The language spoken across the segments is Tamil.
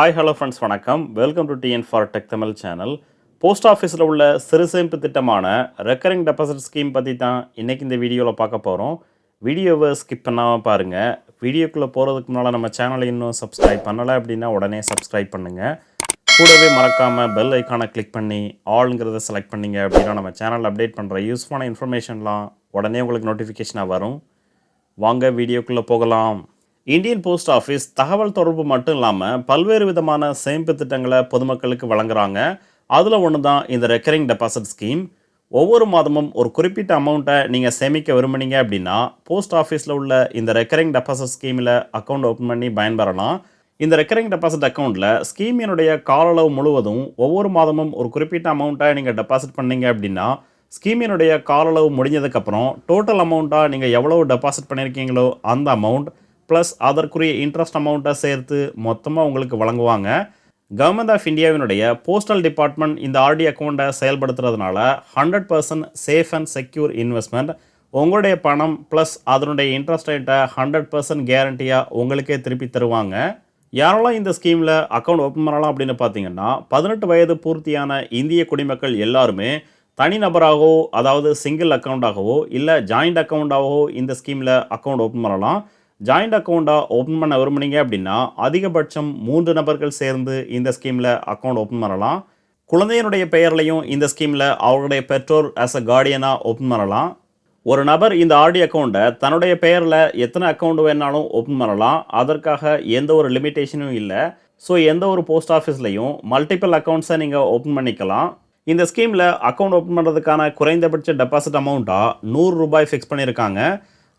ஹாய் ஹலோ ஃப்ரெண்ட்ஸ் வணக்கம். Welcome to TN for tech Tamil channel post ஆஃபீஸில் உள்ள சிறு சேமிப்பு திட்டமான ரெக்கரிங் டெபாசிட் ஸ்கீம் பற்றி தான் இன்றைக்கி இந்த வீடியோவில் பார்க்க போகிறோம் வீடியோவை ஸ்கிப் பண்ணாமல் பாருங்கள் வீடியோக்குள்ளே போகிறதுக்கு முன்னால் நம்ம சேனலை இன்னும் சப்ஸ்கிரைப் பண்ணலை அப்படின்னா உடனே சப்ஸ்கிரைப் பண்ணுங்கள் கூடவே மறக்காமல் பெல் ஐக்கானை கிளிக் பண்ணி ஆளுங்கிறத செலக்ட் பண்ணிங்க அப்படின்னா நம்ம சேனல் அப்டேட் பண்ணுற யூஸ்ஃபுல்லான இன்ஃபர்மேஷன்லாம் உடனே உங்களுக்கு நோட்டிஃபிகேஷனாக வரும். வாங்க வீடியோக்குள்ளே போகலாம். இந்தியன் போஸ்ட் ஆஃபீஸ் தகவல் தொடர்பு மட்டும் இல்லாமல் பல்வேறு விதமான சேமிப்பு திட்டங்களை பொதுமக்களுக்கு வழங்குறாங்க. அதில் ஒன்று தான் இந்த ரெக்கரிங் டெபாசிட் ஸ்கீம் ஒவ்வொரு மாதமும் ஒரு குறிப்பிட்ட அமௌண்ட்டை நீங்கள் சேமிக்க விரும்புனீங்க அப்படின்னா போஸ்ட் ஆஃபீஸில் உள்ள இந்த ரெக்கரிங் டெபாசிட் ஸ்கீமில் அக்கௌண்ட் ஓப்பன் பண்ணி பயன்பெறலாம். இந்த ரெக்கரிங் டெபாசிட் அக்கௌண்ட்டில் ஸ்கீமினுடைய கால அளவு முழுவதும் ஒவ்வொரு மாதமும் ஒரு குறிப்பிட்ட அமௌண்ட்டை நீங்கள் டெபாசிட் பண்ணீங்க அப்படின்னா ஸ்கீமினுடைய கால அளவு முடிஞ்சதுக்கப்புறம் டோட்டல் அமௌண்ட்டாக நீங்கள் எவ்வளவு டெபாசிட் பண்ணியிருக்கீங்களோ அந்த அமௌண்ட் ப்ளஸ் அதற்குரிய இன்ட்ரெஸ்ட் அமௌண்ட்டை சேர்த்து மொத்தமாக உங்களுக்கு வழங்குவாங்க. கவர்மெண்ட் ஆஃப் இந்தியாவினுடைய போஸ்டல் டிபார்ட்மெண்ட் இந்த ஆர்டி அக்கௌண்ட்டை செயல்படுத்துறதுனால hundred percent safe and secure investment உங்களுடைய பணம் ப்ளஸ் அதனுடைய இன்ட்ரெஸ்ட் ரேட்டை ஹண்ட்ரட் பர்சன்ட் கேரண்டியாக உங்களுக்கே திருப்பி தருவாங்க. யாரெல்லாம் இந்த ஸ்கீமில் அக்கௌண்ட் ஓப்பன் பண்ணலாம் அப்படின்னு பார்த்தீங்கன்னா பதினெட்டு வயது பூர்த்தியான இந்திய குடிமக்கள் எல்லாருமே தனிநபராகவோ அதாவது சிங்கிள் அக்கௌண்ட்டாகவோ இல்லை ஜாயிண்ட் அக்கௌண்ட்டாகவோ இந்த ஸ்கீமில் அக்கௌண்ட் ஓப்பன் பண்ணலாம். ஜாயிண்ட் அக்கௌண்ட்டாக ஓப்பன் பண்ண விரும்புனீங்க அப்படின்னா அதிகபட்சம் மூன்று நபர்கள் சேர்ந்து இந்த ஸ்கீமில் அக்கௌண்ட் ஓப்பன் பண்ணலாம். குழந்தையினுடைய பெயர்லையும் இந்த ஸ்கீமில் அவருடைய பெற்றோர் ஆஸ் அ கார்டியனாக ஓப்பன் பண்ணலாம். ஒரு நபர் இந்த ஆர்டி அக்கௌண்ட்டை தன்னுடைய பெயரில் எத்தனை அக்கௌண்ட் வேணாலும் ஓப்பன் பண்ணலாம். அதற்காக எந்த ஒரு லிமிட்டேஷனும் இல்லை. ஸோ எந்த ஒரு போஸ்ட் ஆஃபீஸ்லையும் மல்டிபிள் அக்கௌண்ட்ஸை நீங்கள் ஓப்பன் பண்ணிக்கலாம். இந்த ஸ்கீமில் அக்கௌண்ட் ஓப்பன் பண்ணுறதுக்கான குறைந்தபட்ச டெபாசிட் அமௌண்ட்டாக நூறு ரூபாய் ஃபிக்ஸ் பண்ணியிருக்காங்க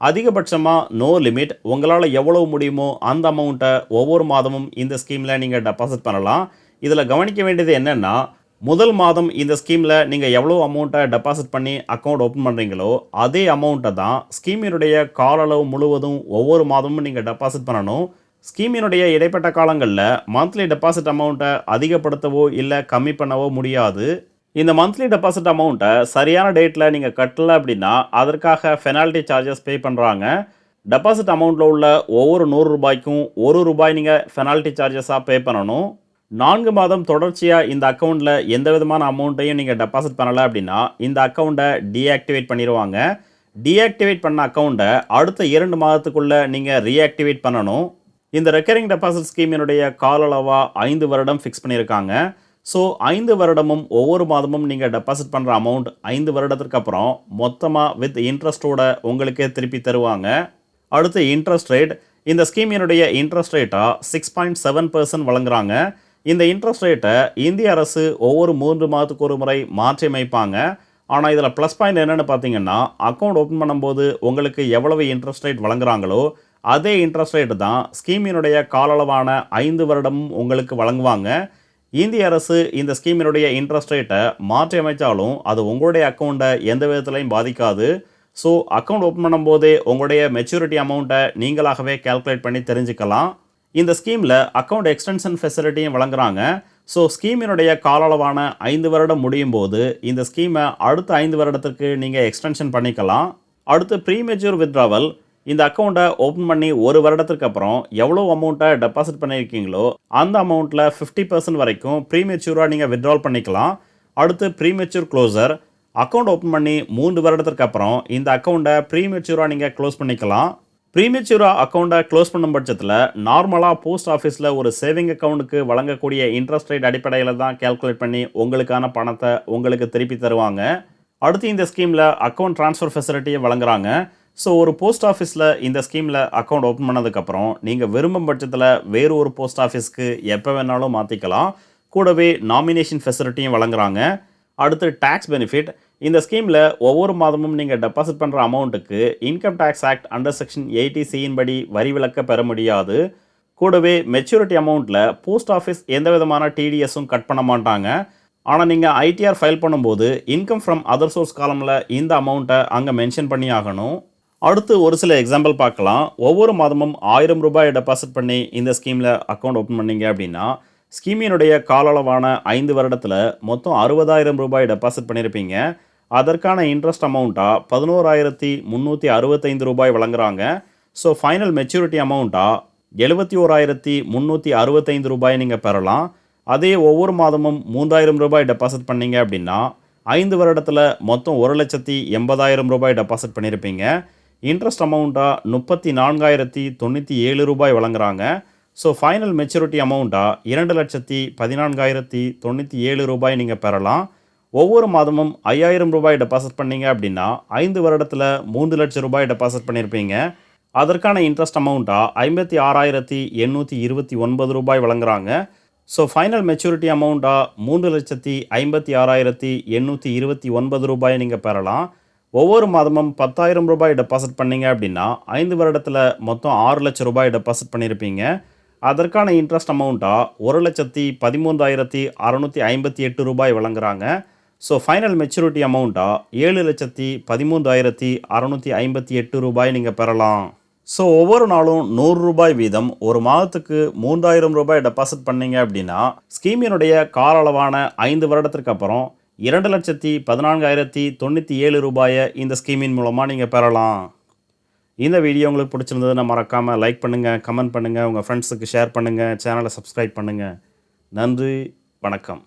அதிகபட்சமாக நோ லிமிட் உங்களால் எவ்வளவு முடியுமோ அந்த அமௌண்ட்டை ஒவ்வொரு மாதமும் இந்த ஸ்கீமில் நீங்கள் டெபாசிட் பண்ணலாம். இதில் கவனிக்க வேண்டியது என்னென்னா முதல் மாதம் இந்த ஸ்கீமில் நீங்கள் எவ்வளோ அமௌண்ட்டை டெபாசிட் பண்ணி அக்கௌண்ட் ஓப்பன் பண்ணுறீங்களோ அதே அமௌண்ட்டை தான் ஸ்கீமினுடைய கால அளவு முழுவதும் ஒவ்வொரு மாதமும் நீங்கள் டெபாசிட் பண்ணணும். ஸ்கீமினுடைய இடைப்பட்ட காலங்களில் மந்த்லி டெபாசிட் அமௌண்ட்டை அதிகப்படுத்தவோ இல்லை கம்மி பண்ணவோ முடியாது. இந்த மந்த்லி டெபாசிட் அமௌண்ட்டை சரியான டேட்டில் நீங்கள் கட்டலை அப்படின்னா அதற்காக ஃபெனால்ட்டி சார்ஜஸ் பே பண்ணுறாங்க டெபாசிட் அமௌண்ட்டில் உள்ள ஒவ்வொரு நூறு ரூபாய்க்கும் ஒரு ரூபாய் நீங்கள் ஃபெனால்ட்டி சார்ஜஸாக பே பண்ணணும். நான்கு மாதம் தொடர்ச்சியாக இந்த அக்கௌண்ட்டில் எந்த விதமான அமௌண்ட்டையும் நீங்கள் டெபாசிட் பண்ணலை அப்படின்னா இந்த அக்கௌண்ட்டை டீஆக்டிவேட் பண்ணிடுவாங்க டீஆக்டிவேட் பண்ண அக்கௌண்ட்டை அடுத்த இரண்டு மாதத்துக்குள்ளே நீங்கள் ரீஆக்டிவேட் பண்ணணும். இந்த ரெக்கரிங் டெபாசிட் ஸ்கீமினுடைய கால அளவாக ஐந்து வருடம் ஃபிக்ஸ் பண்ணியிருக்காங்க ஸோ ஐந்து வருடமும் ஒவ்வொரு மாதமும் நீங்கள் டெபாசிட் பண்ணுற அமௌண்ட் ஐந்து வருடத்திற்கு அப்புறம் மொத்தமாக வித் இன்ட்ரெஸ்ட்டோட உங்களுக்கே திருப்பி தருவாங்க. அடுத்து இன்ட்ரெஸ்ட் ரேட் இந்த ஸ்கீமினுடைய இன்ட்ரெஸ்ட் ரேட்டாக சிக்ஸ் பாயிண்ட் செவன் பர்சன்ட் வழங்குறாங்க. இந்த இன்ட்ரெஸ்ட் ரேட்டை இந்திய அரசு ஒவ்வொரு மூன்று மாதத்துக்கு ஒரு முறை மாற்றி அமைப்பாங்க. ஆனால் இதில் ப்ளஸ் பாயிண்ட் என்னென்னு பார்த்தீங்கன்னா அக்கௌண்ட் ஓப்பன் பண்ணும்போது உங்களுக்கு எவ்வளவு இன்ட்ரெஸ்ட் ரேட் வழங்குறாங்களோ அதே இன்ட்ரெஸ்ட் ரேட்டு தான் ஸ்கீமினுடைய காலளவான ஐந்து வருடமும் உங்களுக்கு வழங்குவாங்க. இந்திய அரசு இந்த ஸ்கீமினுடைய இன்ட்ரெஸ்ட் ரேட்டை மாற்றி அமைச்சாலும் அது உங்களுடைய அக்கௌண்ட்டை எந்த விதத்துலையும் பாதிக்காது. ஸோ அக்கௌண்ட் ஓப்பன் பண்ணும்போதே உங்களுடைய மெச்சூரிட்டி அமௌண்ட்டை நீங்களாகவே கால்குலேட் பண்ணி தெரிஞ்சுக்கலாம். இந்த ஸ்கீமில் அக்கௌண்ட் எக்ஸ்டென்ஷன் ஃபெசிலிட்டியும் வழங்குறாங்க. ஸோ ஸ்கீமினுடைய கால அளவான ஐந்து வருடம் முடியும் போது இந்த ஸ்கீமை அடுத்த ஐந்து வருடத்திற்கு நீங்கள் எக்ஸ்டென்ஷன் பண்ணிக்கலாம். அடுத்து ப்ரீமெச்சூர் வித்ராவல் இந்த அக்கௌண்ட்டை ஓப்பன் பண்ணி ஒரு வருடத்துக்கு அப்புறம் எவ்வளோ அமௌண்ட்டை டெபாசிட் பண்ணியிருக்கீங்களோ அந்த அமௌண்ட்டில் ஃபிஃப்டி பர்சன்ட் வரைக்கும் ப்ரீமெச்சூராக நீங்கள் வித்ட்ரால் பண்ணிக்கலாம். அடுத்து ப்ரீமெச்சூர் க்ளோசர் அக்கௌண்ட் ஓப்பன் பண்ணி மூன்று வருடத்திற்கு அப்புறம் இந்த அக்கௌண்ட்டை ப்ரீமெச்சூராக நீங்கள் க்ளோஸ் பண்ணிக்கலாம். ப்ரீமெச்சூராக அக்கௌண்ட்டை க்ளோஸ் பண்ணும் பட்சத்தில் நார்மலாக போஸ்ட் ஆஃபீஸில் ஒரு சேவிங் அக்கௌண்ட்டுக்கு வழங்கக்கூடிய இன்ட்ரெஸ்ட் ரேட் அடிப்படையில் தான் கேல்குலேட் பண்ணி உங்களுக்கான பணத்தை உங்களுக்கு திருப்பி தருவாங்க. அடுத்து இந்த ஸ்கீமில் அக்கௌண்ட் ட்ரான்ஸ்ஃபர் ஃபெசிலிட்டியை வழங்குறாங்க. ஸோ ஒரு போஸ்ட் ஆஃபீஸில் இந்த ஸ்கீமில் அக்கௌண்ட் ஓப்பன் பண்ணதுக்கப்புறம் நீங்கள் விரும்பும் பட்சத்தில் வேறு ஒரு போஸ்ட் ஆஃபீஸ்க்கு எப்போ வேணாலும் மாற்றிக்கலாம் கூடவே நாமினேஷன் ஃபெசிலிட்டியும் வழங்குறாங்க. அடுத்து டேக்ஸ் பெனிஃபிட் இந்த ஸ்கீமில் ஒவ்வொரு மாதமும் நீங்கள் டெபாசிட் பண்ணுற அமௌண்ட்டுக்கு income tax act under section eighty சியின் படி வரி விலக்க பெற முடியாது. கூடவே மெச்சூரிட்டி அமௌண்ட்டில் போஸ்ட் ஆஃபீஸ் எந்த விதமான டிடிஎஸும் கட் பண்ண மாட்டாங்க. ஆனால் நீங்கள் ஐடிஆர் ஃபைல் பண்ணும்போது இன்கம் ஃப்ரம் அதர் சோர்ஸ் காலமில் இந்த அமௌண்ட்டை அங்கே மென்ஷன் பண்ணி ஆகணும் அடுத்து ஒரு சில எக்ஸாம்பிள் பார்க்கலாம். ஒவ்வொரு மாதமும் ஆயிரம் ரூபாய் டெபாசிட் பண்ணி இந்த ஸ்கீமில் அக்கௌண்ட் ஓப்பன் பண்ணீங்க அப்படின்னா ஸ்கீமினுடைய கால அளவான ஐந்து வருடத்தில் மொத்தம் அறுபதாயிரம் ரூபாய் டெபாசிட் பண்ணியிருப்பீங்க அதற்கான இன்ட்ரெஸ்ட் அமௌண்ட்டாக பதினோராயிரத்தி முந்நூற்றி அறுபத்தைந்து ரூபாய் வழங்குறாங்க. ஸோ ஃபைனல் மெச்சூரிட்டி அமௌண்ட்டாக எழுபத்தி ஓராயிரத்தி முந்நூற்றி அறுபத்தைந்து ரூபாய் நீங்கள் பெறலாம். அதே ஒவ்வொரு மாதமும் மூன்றாயிரம் ரூபாய் டெபாசிட் பண்ணீங்க அப்படின்னா ஐந்து வருடத்தில் மொத்தம் ஒரு லட்சத்தி எண்பதாயிரம் ரூபாய் டெபாசிட் பண்ணியிருப்பீங்க இன்ட்ரெஸ்ட் அமௌண்ட்டாக முப்பத்தி நான்காயிரத்தி தொண்ணூற்றி ஏழு ரூபாய் வழங்குறாங்க. ஸோ ஃபைனல் மெச்சூரிட்டி அமௌண்ட்டாக இரண்டு லட்சத்தி பதினான்காயிரத்தி தொண்ணூற்றி ஏழு ரூபாய் நீங்கள் பெறலாம். ஒவ்வொரு மாதமும் ஐயாயிரம் ரூபாய் டெபாசிட் பண்ணீங்க அப்படின்னா ஐந்து வருடத்தில் மூன்று லட்சம் ரூபாய் டெபாசிட் பண்ணியிருப்பீங்க அதற்கான இன்ட்ரெஸ்ட் அமௌண்ட்டாக ஐம்பத்தி ஆறாயிரத்தி எண்ணூற்றி இருபத்தி ஒன்பது ரூபாய் வழங்குறாங்க. ஸோ ஃபைனல் மெச்சூரிட்டி அமௌண்ட்டாக மூன்று லட்சத்தி ஐம்பத்தி ஆறாயிரத்தி எண்ணூற்றி இருபத்தி ஒன்பது ரூபாய் நீங்கள் பெறலாம். ஒவ்வொரு மாதமும் பத்தாயிரம் ரூபாய் டெபாசிட் பண்ணீங்க அப்படின்னா ஐந்து வருடத்தில் மொத்தம் ஆறு லட்சம் ரூபாய் டெபாசிட் பண்ணியிருப்பீங்க அதற்கான இன்ட்ரெஸ்ட் அமௌண்ட்டாக ஒரு லட்சத்தி பதிமூன்றாயிரத்தி அறநூற்றி ஐம்பத்தி எட்டு ரூபாய் வழங்குறாங்க. ஸோ ஃபைனல் மெச்சூரிட்டி அமௌண்ட்டாக ஏழு லட்சத்தி பதிமூன்றாயிரத்தி அறநூற்றி ஐம்பத்தி எட்டு ரூபாய் நீங்கள் பெறலாம். ஸோ ஒவ்வொரு நாளும் நூறு ரூபாய் வீதம் ஒரு மாதத்துக்கு மூன்றாயிரம் ரூபாய் டெபாசிட் பண்ணீங்க அப்படின்னா ஸ்கீமினுடைய கால அளவான ஐந்து வருடத்திற்கு அப்புறம் இரண்டு லட்சத்தி பதினான்காயிரத்தி தொண்ணூற்றி ஏழு ரூபாயை இந்த ஸ்கீமின் மூலமாக நீங்கள் பெறலாம். இந்த வீடியோ உங்களுக்கு பிடிச்சிருந்ததுன்னா மறக்காமல் லைக் பண்ணுங்கள் கமெண்ட் பண்ணுங்கள் உங்கள் ஃப்ரெண்ட்ஸுக்கு ஷேர் பண்ணுங்கள் சேனலை சப்ஸ்கிரைப் பண்ணுங்கள் நன்றி வணக்கம்.